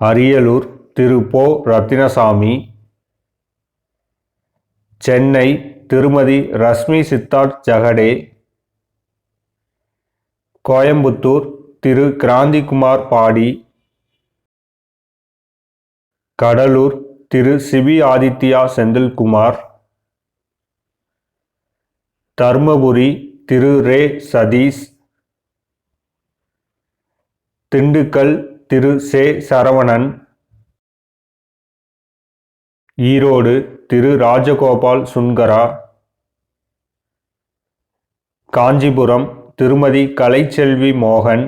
அரியலூர் திரு போ ரத்தினசாமி சென்னை திருமதி ரஷ்மி சித்தார்த் ஜகடே கோயம்புத்தூர் திரு கிராந்திகுமார் பாடி கடலூர் திரு சிவி ஆதித்யா செந்தில்குமார் தர்மபுரி திரு ரே சதீஷ் திண்டுக்கல் திரு சே சரவணன். ஈரோடு திரு ராஜகோபால் சுன்கரா. காஞ்சிபுரம் திருமதி கலைச்செல்வி மோகன்.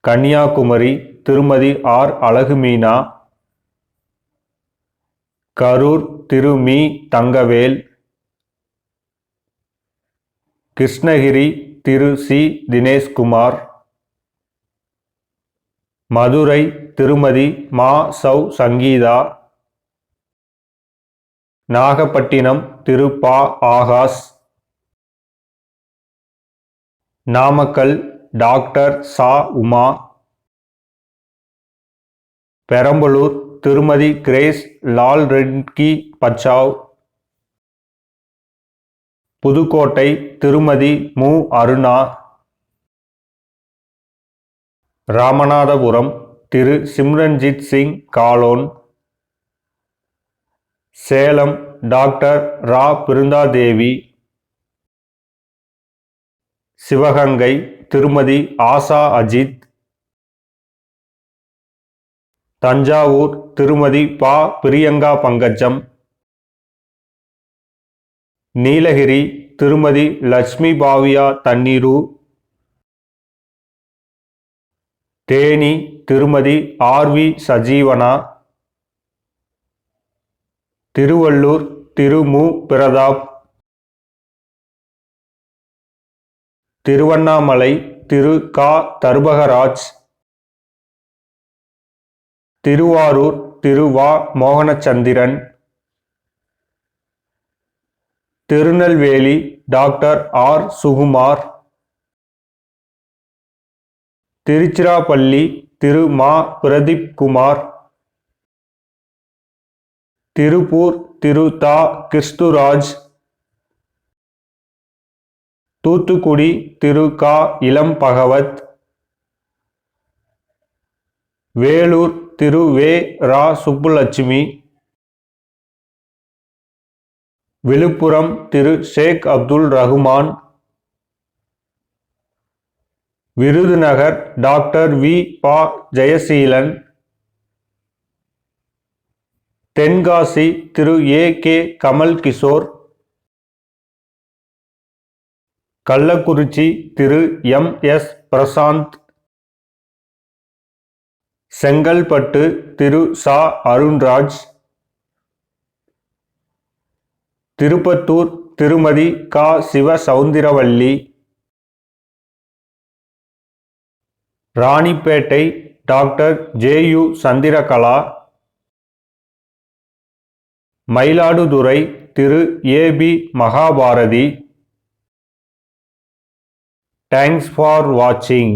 கன்னியாகுமரி திருமதி ஆர் அழகுமீனா. கரூர் திரு மீ தங்கவேல். கிருஷ்ணகிரி திரு சி தினேஷ்குமார். மதுரை திருமதி மா. சௌ. சங்கீதா. நாகப்பட்டினம் திரு. பா. ஆகாஷ். நாமக்கல் டாக்டர் சா. உமா. பெரம்பலூர் திருமதி கிரேஸ் லால் ரெட்கி பச்சாவ். புதுக்கோட்டை திருமதி மு. அருணா. ராமநாதபுரம் திரு சிம்ரன்ஜித் சிங் காலோன் சேலம் டாக்டர் ரா. பிருந்தாதேவி சிவகங்கை திருமதி ஆசா அஜித் தஞ்சாவூர் திருமதி பா. பிரியங்கா பங்கஜம் நீலகிரி திருமதி லட்சுமி பாவியா தண்ணீரு தேனி திருமதி ஆர்வி சஜீவனா திருவள்ளூர் திரு மு. பிரதாப் திருவண்ணாமலை திரு கா. தர்பகராஜ் திருவாரூர் திரு வா. Mohanachandran Tirunelveli doctor R. Sukumar Tiruchirappalli திரு மா. பிரதீப் குமார். திருப்பூர் திரு தா. கிறிஸ்துராஜ். தூத்துக்குடி திரு கா. இளம் பகவத் வேலூர் திரு வே. ரா. சுப்புலட்சுமி. விழுப்புரம் திரு ஷேக் அப்துல் ரகுமான். விருதுநகர் டாக்டர் வி. பா. ஜெயசீலன் தென்காசி திரு. A. K. Kamal Kishore Kallakurichi Thiru. M. S. Prasanth Chengalpattu திரு. சா. அருண்ராஜ் திருப்பத்தூர் திருமதி கா. Siva Soundaravalli Ranipet doctor J U Chandrakala Mayiladuthurai Thiru A P Mahabharathi. Thanks for வாட்சிங்